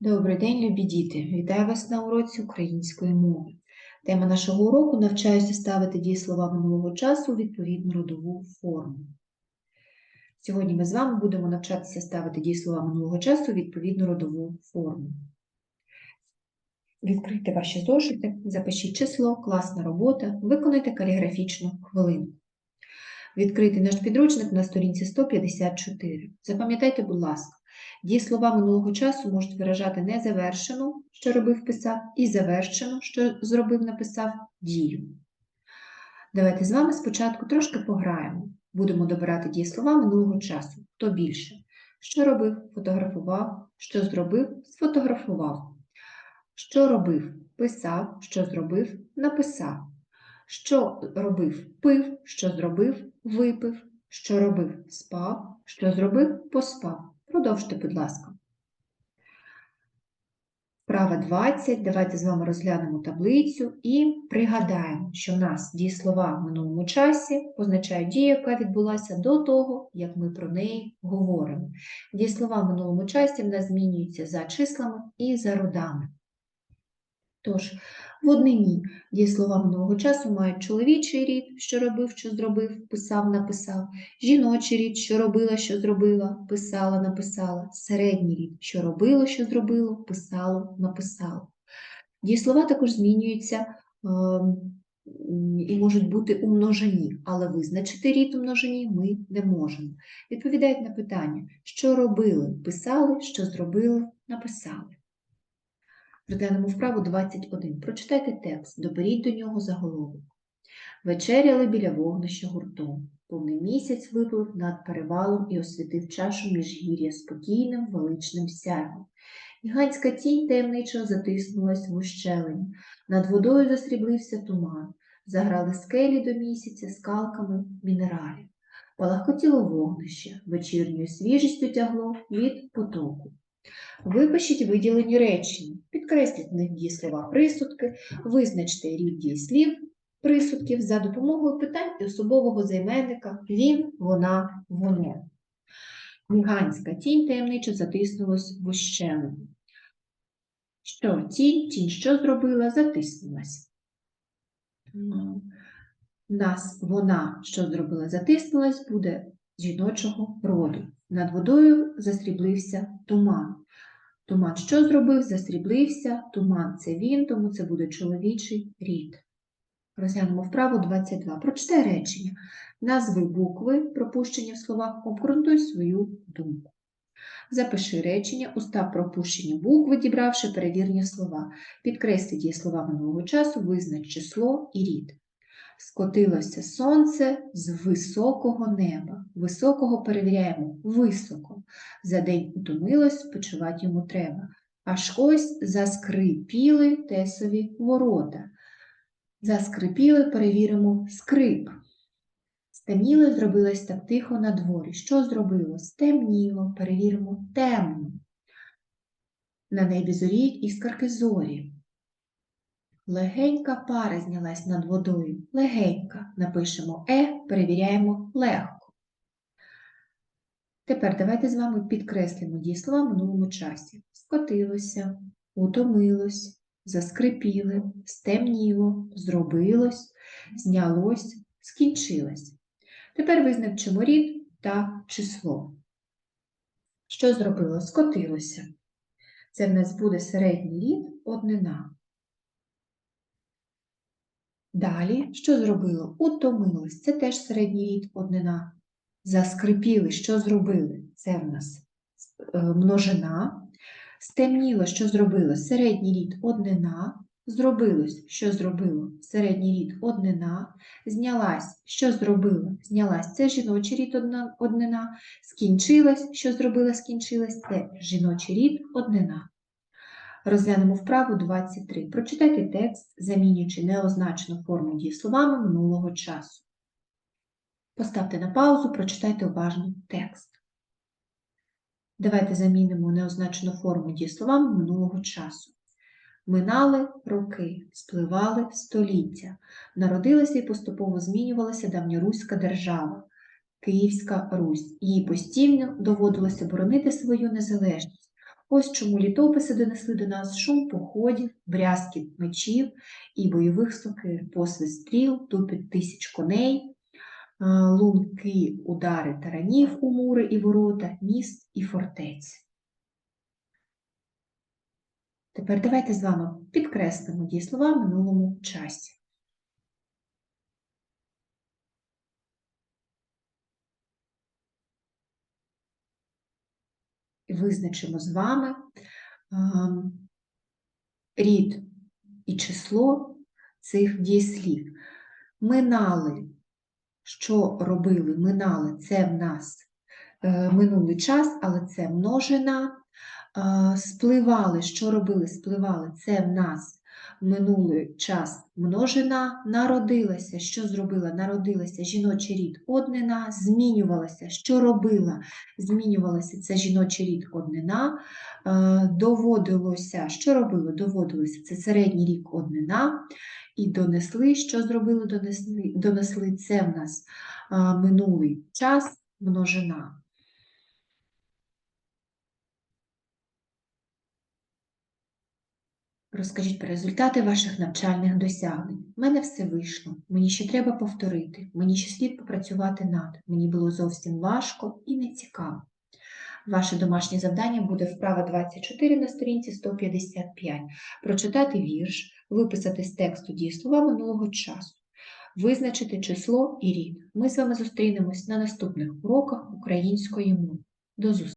Добрий день, любі діти! Вітаю вас на уроці української мови. Тема нашого уроку навчаюся ставити дієслова минулого часу у відповідну родову форму. Сьогодні ми з вами будемо навчатися ставити дієслова минулого часу у відповідну родову форму. Відкрийте ваші зошити, запишіть число, класна робота, виконайте каліграфічну хвилину. Відкрийте наш підручник на сторінці 154. Запам'ятайте, будь ласка, Дієслова минулого часу можуть виражати незавершену, що робив, писав, і завершену, що зробив, написав, дію. Давайте з вами спочатку трошки пограємо. Будемо добирати дієслова минулого часу. Хто більше? Що робив, фотографував, що зробив, сфотографував. Що робив, писав, що зробив, написав. Що робив, пив, що зробив, випив, що робив, спав, що зробив, поспав. Продовжте, будь ласка. Вправа 20. Давайте з вами розглянемо таблицю і пригадаємо, що в нас дієслова в минулому часі позначають дію, яка відбулася до того, як ми про неї говоримо. Дієслова в минулому часі в нас змінюються за числами і за родами. Тож, в однині дієслова минулого часу мають чоловічий рід, що робив, що зробив, писав, написав, жіночий рід, що робила, що зробила, писала, написала, середній рід, що робило, що зробило, писало, написало. Дієслова також змінюються е, і можуть бути у множині, але визначити рід у множині ми не можемо. Відповідають на питання, що робили, писали, що зробили, написали. Розглянемо вправу 21. Прочитайте текст, доберіть до нього заголовок. Вечеряли біля вогнища гуртом. Повний місяць виплив над перевалом і освітив чашу міжгір'я спокійним величним сяйвом. Гігантська тінь таємничо затиснулась в ущелині. Над водою засріблився туман. Заграли скелі до місяця скалками мінералів. Палахкотіло вогнище, вечірньою свіжістю тягло від потоку. Випишіть виділені речення, підкресліть в них дієслова присудки, визначте рід дієслів присудків за допомогою питань і особового займенника він, вона, воно. Гігантська тінь таємничо затиснулась в ущелину. Що тінь, тінь що зробила, затиснулась. Нас вона, що зробила, затиснулась, буде жіночого роду. Над водою засріблився туман. Туман що зробив? Засріблився. Туман це він, тому це буде чоловічий рід. Розглянемо вправу 22. Прочитай речення. Назви букви, пропущені в словах, обґрунтуй свою думку. Запиши речення, устав пропущені букви, дібравши перевірні слова. Підкреслі дієслова минулого часу, визнач число і рід. Скотилося сонце з високого неба. Високого перевіряємо високо. За день утомилось, спочивати йому треба. Аж ось заскрипіли тесові ворота. Заскрипіли, перевіримо скрип. Стемніло, зробилось так тихо на дворі. Що зробило? Стемніло, перевіримо темно. На небі зоріють іскарки зорі. Легенька пара знялась над водою. Легенька. Напишемо е, перевіряємо легко. Тепер давайте з вами підкреслимо дієслова в минулому часі. Скотилося, утомилось, заскрипіли, стемніло, зробилось, знялось, скінчилось. Тепер визначимо рід та число. Що зробило? Скотилося. Це в нас буде середній рід однина. Далі, що зробило? Утомилось. Це теж середній рід однина. Заскрипіли, що зробили? Це в нас е, множина. Стемніло, що зробило? Середній рід однина. Зробилось, що зробило? Середній рід однина. Знялась, що зробило? Знялась це жіночий рід однина. Скінчилась, що зробила, скінчилась це жіночий рід однина. Розглянемо вправу 23. Прочитайте текст, замінюючи неозначену форму дієсловами минулого часу. Поставте на паузу, прочитайте уважно текст. Давайте замінимо неозначену форму дієсловами минулого часу. Минали роки, спливали століття, народилася і поступово змінювалася давньоруська держава, Київська Русь. Їй постійно доводилося боронити свою незалежність Ось чому літописи донесли до нас шум походів, брязкіт мечів і бойових сокир, посвист стріл, тупіт тисяч коней, лунки удари таранів у мури і ворота, міст і фортець. Тепер давайте з вами підкреслимо дієслова в минулому часі. І визначимо з вами ем, рід і число цих дієслів. Минали, що робили? Минали це в нас е, минулий час, але це множина. Е, Спливали, що робили? Спливали це в нас минулий час множина. Народилася, що зробила? Народилася жіночий рід однина, змінювалася, що робила? Змінювалася це жіночий рід однина. Е, Доводилося, що робило? Доводилося це середній рік однина. І донесли, що зробили, донесли, донесли це в нас минулий час множина. Розкажіть про результати ваших навчальних досягнень. У мене все вийшло. Мені ще треба повторити. Мені ще слід попрацювати над. Мені було зовсім важко і нецікаво. Ваше домашнє завдання буде вправа 24 на сторінці 155. Прочитати вірш, виписати з тексту дієслова минулого часу, визначити число і рід. Ми з вами зустрінемось на наступних уроках української мови. До зустрічі!